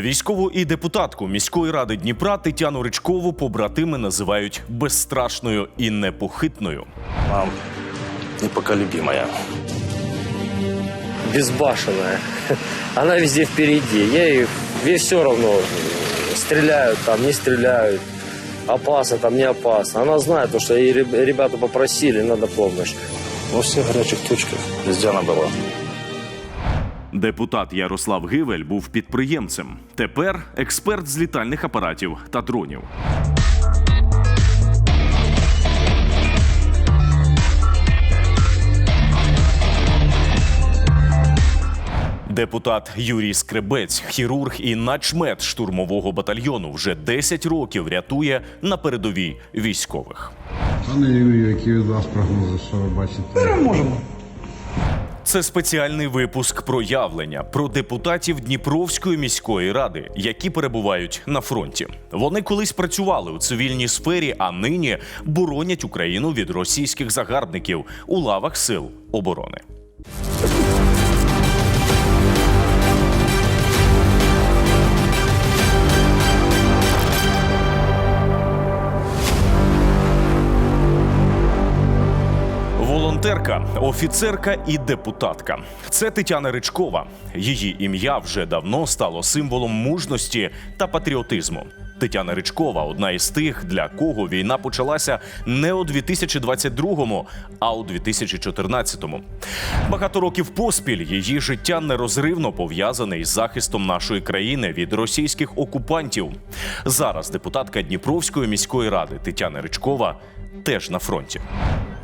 Військову і депутатку міської ради Дніпра Тетяну Ричкову побратими називають безстрашною і непохитною. Мам, непоколебимая. безбашенная. Она везде впереди. Ей, ей все равно, стреляют там, не стреляют, опасно там, не опасно. Она знает, то, что ей ребята попросили, надо помощь. Во всех горячих точках везде она была. Депутат Ярослав Гивель був підприємцем. Тепер експерт з літальних апаратів та дронів. Депутат Юрій Скребець, хірург і начмет штурмового батальйону, вже 10 років рятує на передовій військових. Пане Юрію, які від вас прогнози, що ви бачите? Це спеціальний випуск проявлення про депутатів Дніпровської міської ради, які перебувають на фронті. Вони колись працювали у цивільній сфері, а нині боронять Україну від російських загарбників у лавах сил оборони. Волонтерка, офіцерка і депутатка. Це Тетяна Ричкова. Її ім'я вже давно стало символом мужності та патріотизму. Тетяна Ричкова одна із тих, для кого війна почалася не у 2022-му, а у 2014-му. Багато років поспіль її життя нерозривно пов'язане із захистом нашої країни від російських окупантів. Зараз депутатка Дніпровської міської ради Тетяна Ричкова теж на фронті.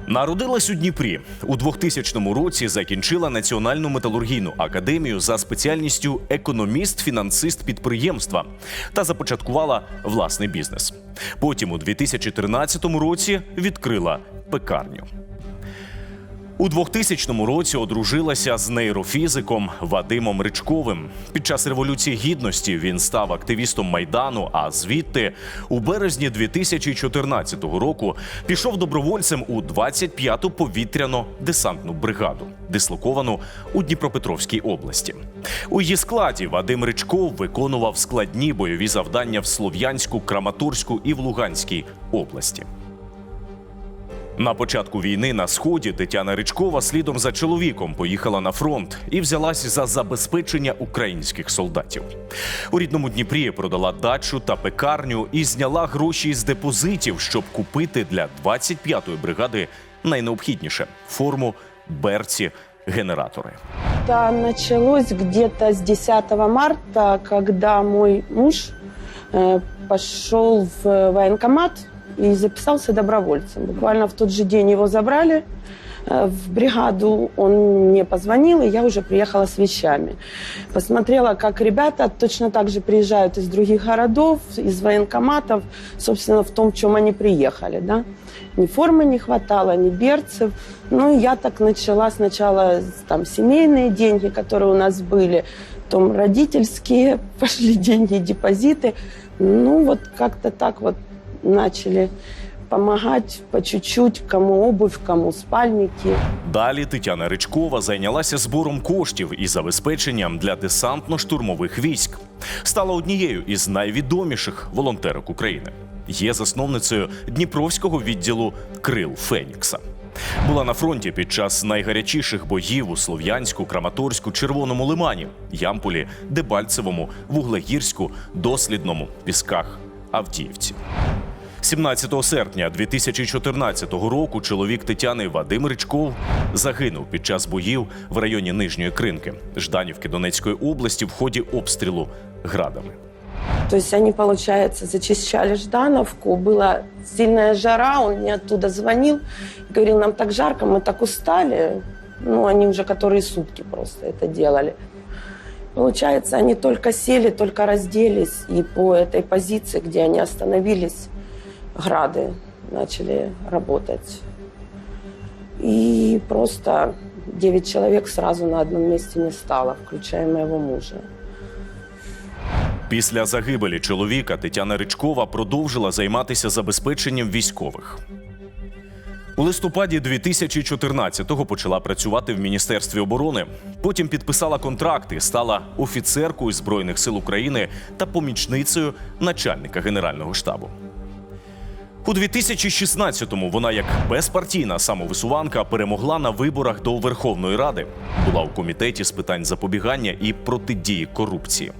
Народилась у Дніпрі у 2000 році. Закінчила Національну металургійну академію за спеціальністю економіст-фінансист підприємства та започаткувала власний бізнес. Потім у 2013 році відкрила пекарню. У 2000 році одружилася з нейрофізиком Вадимом Ричковим. Під час революції гідності він став активістом майдану. А звідти у березні 2014 року пішов добровольцем у 25-ту повітряно-десантну бригаду, дислоковану у Дніпропетровській області. У її складі Вадим Ричков виконував складні бойові завдання в Слов'янську, Краматорську і в Луганській області. На початку війни на сході Тетяна Ричкова слідом за чоловіком поїхала на фронт і взялась за забезпечення українських солдатів. У рідному Дніпрі продала дачу та пекарню і зняла гроші з депозитів, щоб купити для 25-ї бригади найнеобхідніше форму, берці, генератори. Это началось где-то с 10 марта, когда мой муж э, пошел в военкомат и записался добровольцем. Буквально в тот же день его забрали э, в бригаду. Он мне позвонил, и я уже приехала с вещами. Посмотрела, как ребята точно так же приезжают из других городов, из военкоматов, собственно, в том, в чем они приехали. Да? Ни формы не хватало, ни берцев. Ну, я так начала сначала там семейные деньги, которые у нас были, потом родительские, пошли деньги, депозиты. Ну, вот как-то так вот начали помогать по чуть-чуть, кому обувь, кому спальники. Далі Тетяна Ричкова зайнялася збором коштів і забезпеченням для десантно-штурмових військ. Стала однією із найвідоміших волонтерок України. Є засновницею Дніпровського відділу Крил Фенікса. Була на фронті під час найгарячіших боїв у Слов'янську, Краматорську, Червоному Лимані, Ямполі, Дебальцевому, Вуглегірську, Дослідному, Пісках, Авдіївці. 17 серпня 2014 року чоловік Тетяни Вадим Ричков загинув під час боїв в районі Нижньої Кринки Жданівки Донецької області в ході обстрілу градами. То есть они, получается, зачищали Ждановку, была сильная жара, он мне оттуда звонил, говорил, нам так жарко, мы так устали. Ну, они уже которые сутки просто это делали. Получается, они только сели, только разделись, и по этой позиции, где они остановились, грады начали работать. И просто 9 человек сразу на одном месте не стало, включая моего мужа. Після загибелі чоловіка Тетяна Ричкова продовжила займатися забезпеченням військових. У листопаді 2014-го почала працювати в Міністерстві оборони. Потім підписала контракти, стала офіцеркою Збройних сил України та помічницею начальника Генерального штабу. У 2016-му вона, як безпартійна самовисуванка, перемогла на виборах до Верховної Ради. Була у комітеті з питань запобігання і протидії корупції.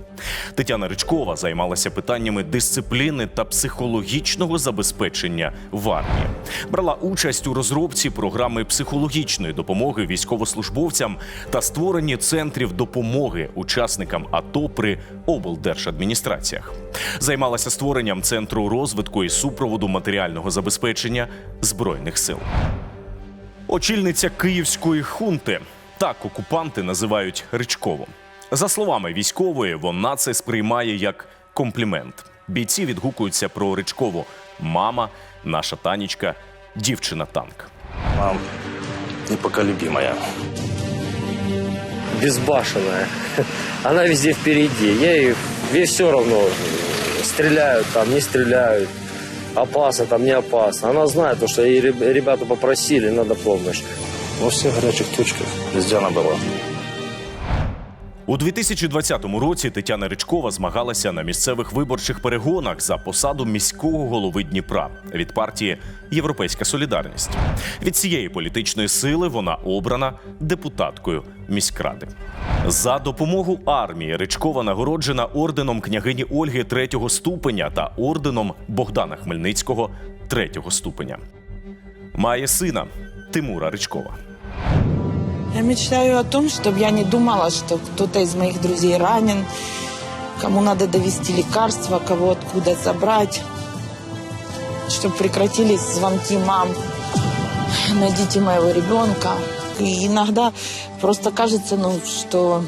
Тетяна Ричкова займалася питаннями дисципліни та психологічного забезпечення в армії. Брала участь у розробці програми психологічної допомоги військовослужбовцям та створенні центрів допомоги учасникам АТО при облдержадміністраціях. Займалася створенням центру розвитку і супроводу матеріального забезпечення збройних сил. Очільниця київської хунти. Так окупанти називають Ричкову. За словами військової, вона це сприймає як комплімент. Бійці відгукуються про Ричкову. Мама, наша танічка, дівчина танк. Мам непоколебимая. безбашенная. Она везде впереди. Ей, ей все равно, стреляют там, не стреляют. Опасно там, не опасно. Она знает, то, что ей ребята попросили, надо помощь. Во всех горячих точках везде она была. У 2020 році Тетяна Ричкова змагалася на місцевих виборчих перегонах за посаду міського голови Дніпра від партії Європейська Солідарність. Від цієї політичної сили вона обрана депутаткою міськради. За допомогу армії Ричкова нагороджена орденом княгині Ольги третього ступеня та орденом Богдана Хмельницького третього ступеня. Має сина Тимура Ричкова. Я мечтаю о том, чтобы я не думала, что кто-то из моих друзей ранен, кому надо довести лекарства, кого откуда забрать, чтобы прекратились звонки мам, найдите моего ребенка. И иногда просто кажется, ну, что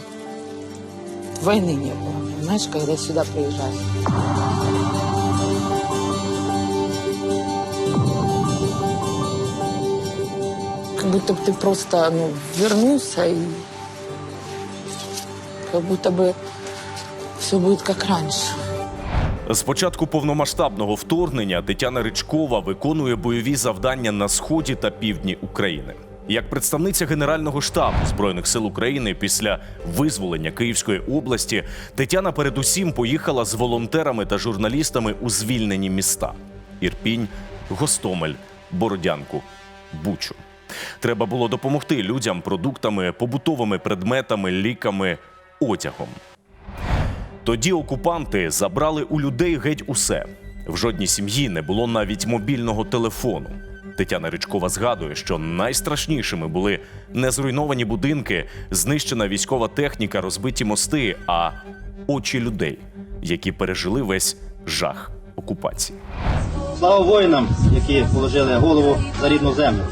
войны не было, понимаешь, когда сюда приезжали. будто бы ты просто ну, вернулся и как будто бы все будет как раньше. З початку повномасштабного вторгнення Тетяна Ричкова виконує бойові завдання на сході та півдні України. Як представниця Генерального штабу збройних сил України після визволення Київської області, Тетяна передусім поїхала з волонтерами та журналістами у звільнені міста: Ірпінь, Гостомель, Бородянку, Бучу. Треба було допомогти людям продуктами, побутовими предметами, ліками, одягом. Тоді окупанти забрали у людей геть усе. В жодній сім'ї не було навіть мобільного телефону. Тетяна Ричкова згадує, що найстрашнішими були не зруйновані будинки, знищена військова техніка, розбиті мости, а очі людей, які пережили весь жах окупації. Слава воїнам, які положили голову за рідну землю.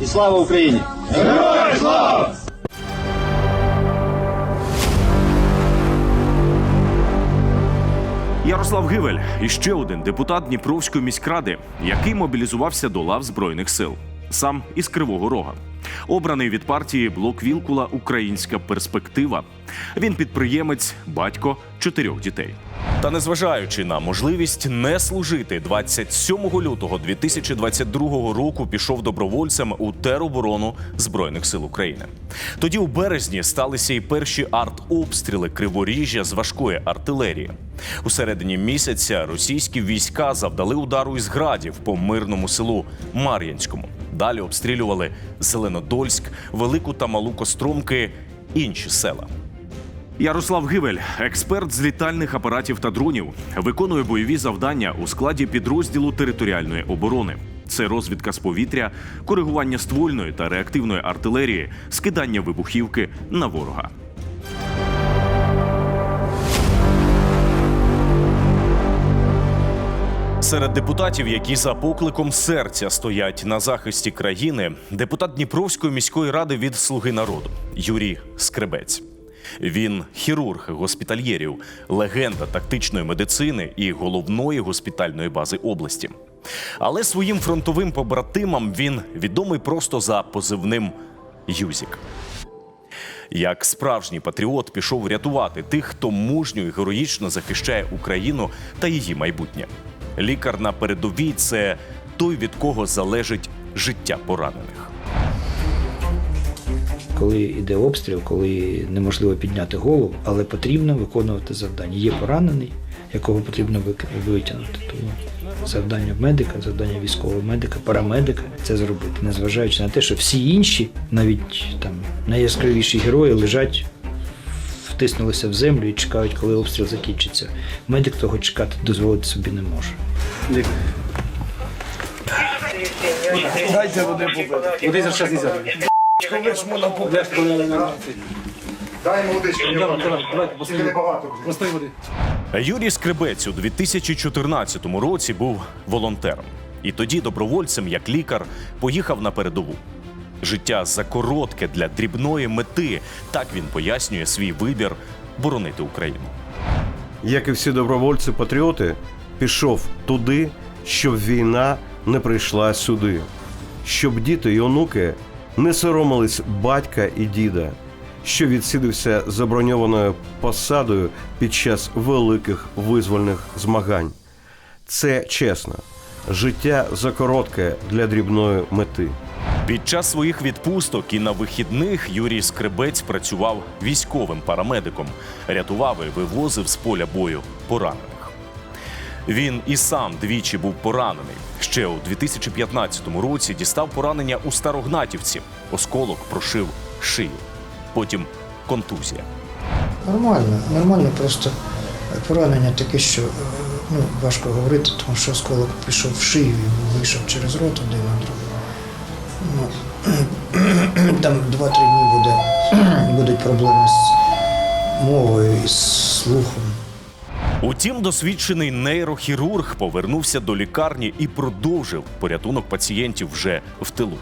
І слава Україні! Ярослав Гивель іще один депутат Дніпровської міськради, який мобілізувався до лав збройних сил, сам із Кривого Рога. Обраний від партії Блок Вілкула Українська перспектива. Він підприємець, батько чотирьох дітей. Та незважаючи на можливість не служити, 27 лютого 2022 року пішов добровольцем у тероборону Збройних сил України. Тоді у березні сталися і перші артобстріли Криворіжжя з важкої артилерії. У середині місяця російські війська завдали удару із градів по мирному селу Мар'янському. Далі обстрілювали Зеленодольськ, Велику та Малу Костромки, інші села. Ярослав Гивель, експерт з літальних апаратів та дронів, виконує бойові завдання у складі підрозділу територіальної оборони. Це розвідка з повітря, коригування ствольної та реактивної артилерії, скидання вибухівки на ворога. Серед депутатів, які за покликом серця стоять на захисті країни, депутат Дніпровської міської ради від Слуги народу Юрій Скребець. Він хірург госпітальєрів, легенда тактичної медицини і головної госпітальної бази області. Але своїм фронтовим побратимам він відомий просто за позивним Юзік. Як справжній патріот пішов рятувати тих, хто мужньо і героїчно захищає Україну та її майбутнє. Лікар на передовій це той, від кого залежить життя поранених. коли йде обстріл, коли неможливо підняти голову, але потрібно виконувати завдання. Є поранений, якого потрібно витягнути. Тому завдання медика, завдання військового медика, парамедика це зробити, незважаючи на те, що всі інші, навіть там найяскравіші герої, лежать, втиснулися в землю і чекають, коли обстріл закінчиться. Медик того чекати дозволити собі не може. Юрій Скребець у 2014 році був волонтером. І тоді добровольцем, як лікар, поїхав на передову. Життя закоротке для дрібної мети. Так він пояснює свій вибір боронити Україну. як і всі добровольці-патріоти, пішов туди, щоб війна не прийшла сюди, щоб діти й онуки не соромились батька і діда, що відсидився за броньованою посадою під час великих визвольних змагань. Це чесно. Життя закоротке для дрібної мети. Під час своїх відпусток і на вихідних Юрій Скребець працював військовим парамедиком, рятував і вивозив з поля бою поранених. Він і сам двічі був поранений. Ще у 2015 році дістав поранення у Старогнатівці. Осколок прошив шию. Потім контузія. Нормально, нормально, просто поранення таке, що е, ну, важко говорити, тому що осколок пішов в шию і вийшов через рот один на другий. Ну, там 2-3 дні буде, будуть проблеми з мовою і з слухом. Утім, досвідчений нейрохірург повернувся до лікарні і продовжив порятунок пацієнтів вже в тилу.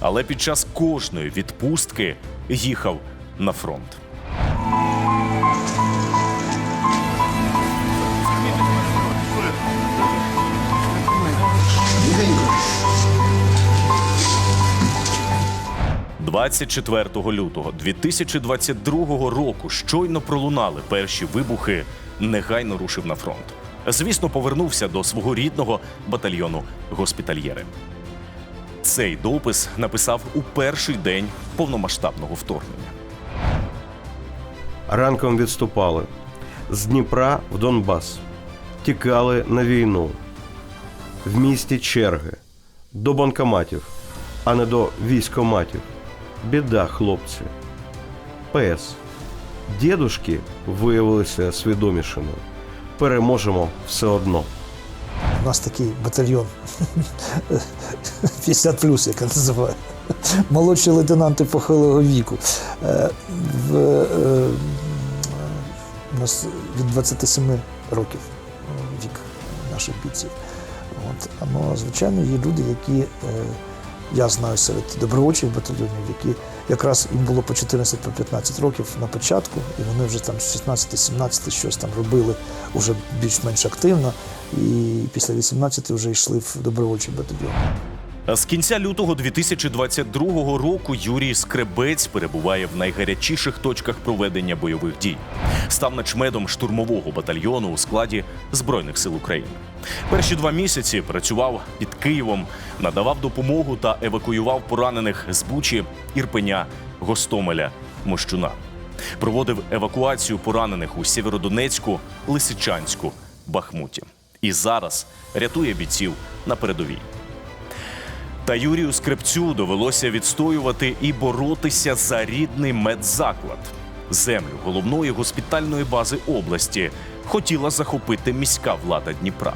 Але під час кожної відпустки їхав на фронт. «24 лютого 2022 року щойно пролунали перші вибухи. Негайно рушив на фронт. Звісно, повернувся до свого рідного батальйону госпітальєри. Цей допис написав у перший день повномасштабного вторгнення. Ранком відступали з Дніпра в Донбас, тікали на війну. В місті черги до банкоматів, а не до військоматів. Біда, хлопці. ПС. Дідушки виявилися свідомішими. Переможемо все одно. У нас такий батальйон 50 плюс, як я називаю. Молодші лейтенанти похилого віку. Е, е, у нас від 27 років е, вік наших бійців. От. Ну, звичайно, є люди, які я знаю серед добровольчих батальйонів, які якраз їм було по 14 по 15 років на початку, і вони вже там з 16-17 щось там робили вже більш-менш активно. І після 18 вже йшли в добровольчий батальйон. З кінця лютого 2022 року Юрій Скребець перебуває в найгарячіших точках проведення бойових дій. Став начмедом штурмового батальйону у складі Збройних сил України. Перші два місяці працював під Києвом, надавав допомогу та евакуював поранених з Бучі, Ірпеня, Гостомеля, Мощуна. Проводив евакуацію поранених у Сєвєродонецьку, Лисичанську, Бахмуті. І зараз рятує бійців на передовій. Та Юрію Скрепцю довелося відстоювати і боротися за рідний медзаклад. Землю головної госпітальної бази області хотіла захопити міська влада Дніпра.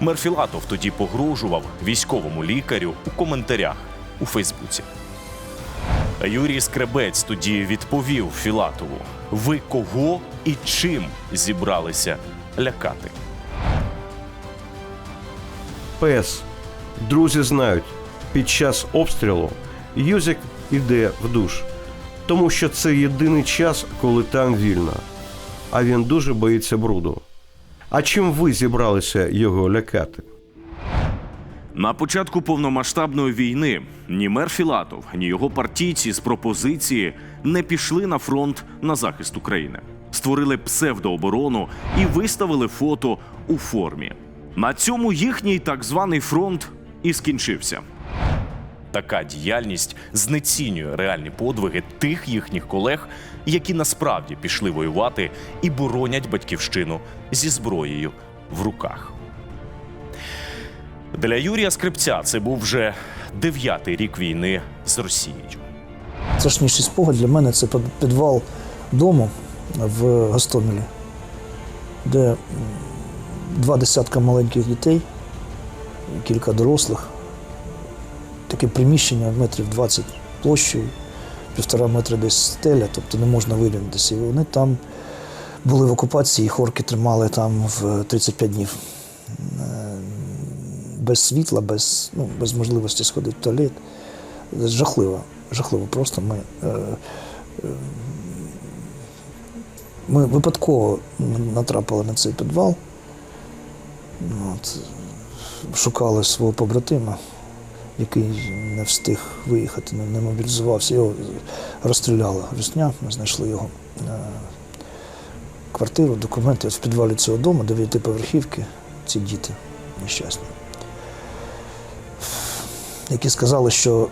Мер Філатов тоді погрожував військовому лікарю у коментарях у Фейсбуці. Юрій Скребець тоді відповів Філатову: ви кого і чим зібралися лякати? ПС. Друзі знають, під час обстрілу Юзик іде в душ, тому що це єдиний час, коли там вільно. А він дуже боїться бруду. А чим ви зібралися його лякати? На початку повномасштабної війни ні мер Філатов, ні його партійці з пропозиції не пішли на фронт на захист України. Створили псевдооборону і виставили фото у формі. На цьому їхній так званий фронт і скінчився. Така діяльність знецінює реальні подвиги тих їхніх колег, які насправді пішли воювати і боронять батьківщину зі зброєю в руках. Для Юрія Скрипця це був вже дев'ятий рік війни з Росією. Страшніший спогад для мене це під- підвал дому в Гостомелі, де два десятка маленьких дітей, кілька дорослих. Таке приміщення метрів 20 площею, півтора метра десь стеля, тобто не можна вирівнятися. І вони там були в окупації, їх орки тримали там в 35 днів. Е, Без світла, без, ну, без можливості сходити в туалет. Жахливо, жахливо. Просто ми, е, е, ми випадково натрапили на цей підвал. От, шукали свого побратима, який не встиг виїхати, не, мобілізувався. Його розстріляла русня, ми знайшли його е, квартиру, документи в підвалі цього дому, дев'ятиповерхівки, ці діти нещасні які сказали, що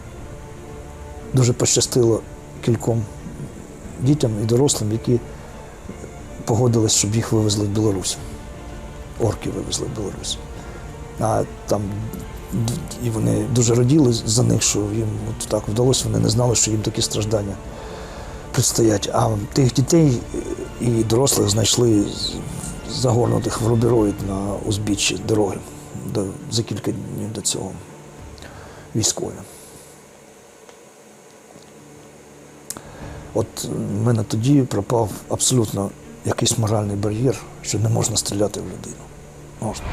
дуже пощастило кільком дітям і дорослим, які погодились, щоб їх вивезли в Білорусь. Орки вивезли в Білорусь. А там і вони дуже раділи за них, що їм от так вдалося, вони не знали, що їм такі страждання предстоять. А тих дітей і дорослих знайшли загорнутих в рубероїд на узбіччі дороги до, за кілька днів до цього військові. От в мене тоді пропав абсолютно якийсь моральний бар'єр, що не можна стріляти в людину. Можна.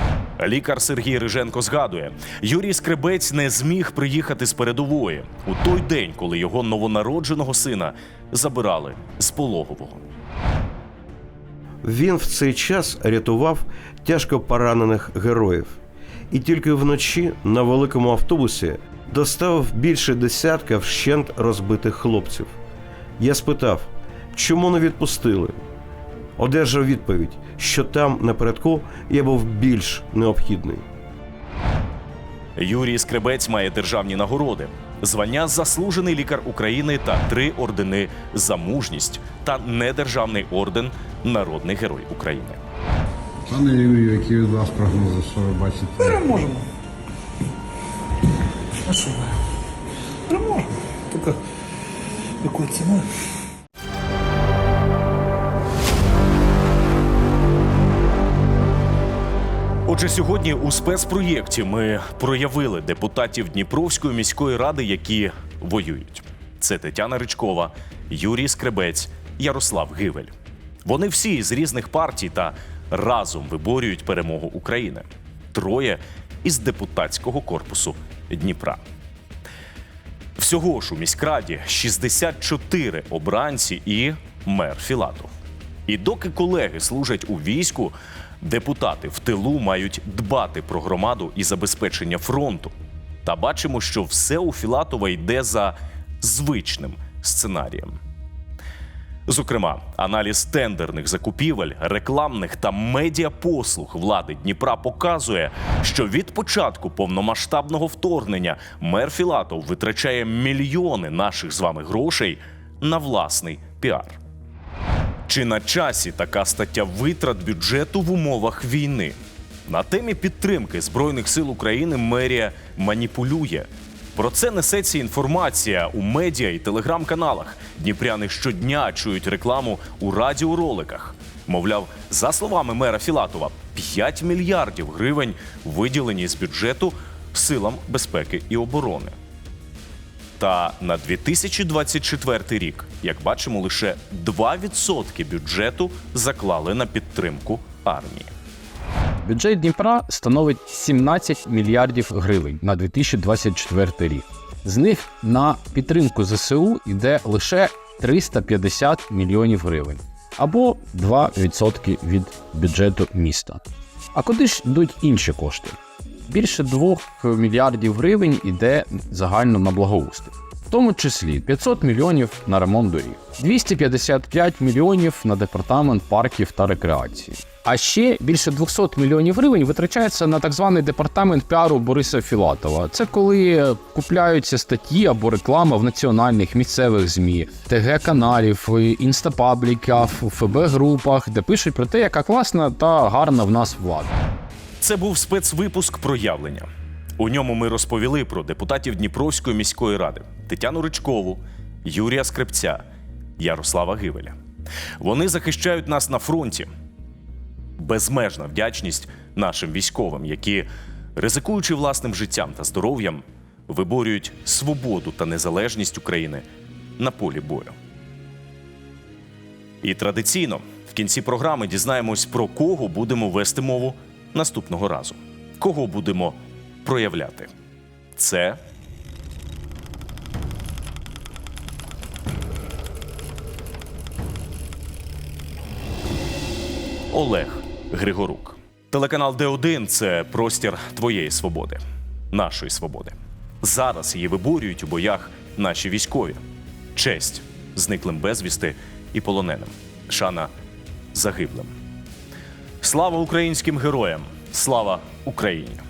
Лікар Сергій Риженко згадує, Юрій Скребець не зміг приїхати з передової у той день, коли його новонародженого сина забирали з пологового. Він в цей час рятував тяжко поранених героїв. І тільки вночі на великому автобусі доставив більше десятка вщент розбитих хлопців. Я спитав, чому не відпустили? Одержав відповідь, що там напередку я був більш необхідний. Юрій Скребець має державні нагороди, звання заслужений лікар України та три ордени за мужність та недержавний орден Народний Герой України. Пане Юрію, які від вас прогнози, що ви бачите? Переможемо. А що? Переможемо. Тільки якою ціною? Отже, сьогодні у спецпроєкті ми проявили депутатів Дніпровської міської ради, які воюють. Це Тетяна Ричкова, Юрій Скребець, Ярослав Гивель. Вони всі з різних партій та разом виборюють перемогу України. Троє із депутатського корпусу Дніпра. Всього ж у міськраді 64 обранці і мер Філатов. І доки колеги служать у війську, депутати в тилу мають дбати про громаду і забезпечення фронту. Та бачимо, що все у Філатова йде за звичним сценарієм. Зокрема, аналіз тендерних закупівель, рекламних та медіапослуг влади Дніпра показує, що від початку повномасштабного вторгнення мер Філатов витрачає мільйони наших з вами грошей на власний піар. Чи на часі така стаття витрат бюджету в умовах війни? На темі підтримки Збройних сил України мерія маніпулює. Про це несеться інформація у медіа і телеграм-каналах. Дніпряни щодня чують рекламу у радіороликах. Мовляв, за словами мера Філатова, 5 мільярдів гривень виділені з бюджету силам безпеки і оборони. Та на 2024 рік, як бачимо, лише 2% бюджету заклали на підтримку армії. Бюджет Дніпра становить 17 мільярдів гривень на 2024 рік. З них на підтримку ЗСУ йде лише 350 мільйонів гривень або 2% від бюджету міста. А куди ж йдуть інші кошти? Більше 2 мільярдів гривень йде загально на благоустрій. в тому числі 500 мільйонів на ремонт доріг, 255 мільйонів на департамент парків та рекреації. А ще більше 200 мільйонів гривень витрачається на так званий департамент піару Бориса Філатова. Це коли купляються статті або реклама в національних місцевих змі, ТГ каналів, інстапабліках, ФБ групах, де пишуть про те, яка класна та гарна в нас влада. Це був спецвипуск проявлення. У ньому ми розповіли про депутатів Дніпровської міської ради Тетяну Ричкову, Юрія Скрипця, Ярослава Гивеля. Вони захищають нас на фронті. Безмежна вдячність нашим військовим, які, ризикуючи власним життям та здоров'ям, виборюють свободу та незалежність України на полі бою. І традиційно в кінці програми дізнаємось, про кого будемо вести мову наступного разу. Кого будемо проявляти? Це Олег Григорук. Телеканал Д1 це простір твоєї свободи, нашої свободи. Зараз її виборюють у боях наші військові. Честь зниклим безвісти і полоненим. Шана загиблим. Слава українським героям! Слава Україні!